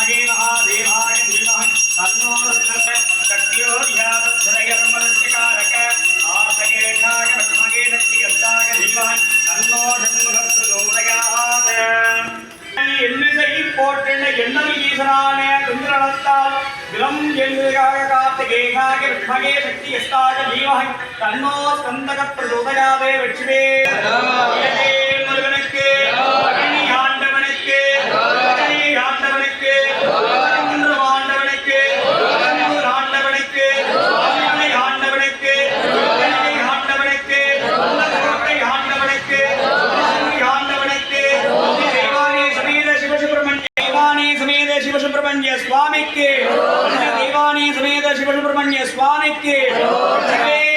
மகே மகாதேவாய திருமகன் தன்னோருத்த சக்தியோதியாரமரட்சிகாரக ஆசகேஷாக பத்மகே சக்தி கர்த்தாக தீமகன் தன்னோ சண்முகப்பிரதோதயாத எண்ணிசை போற்றின எண்ணம் ஈசனான சுந்தரத்தால் விலம் எழுதுகாக காத்த கேகாக பத்மகே சக்தி ஸ்கந்தக பிரதோதயாதே வெற்றிவே शिवसुब्रमण्य स्वामी के दीवानी समेत शिव सुब्रमण्य स्वामी के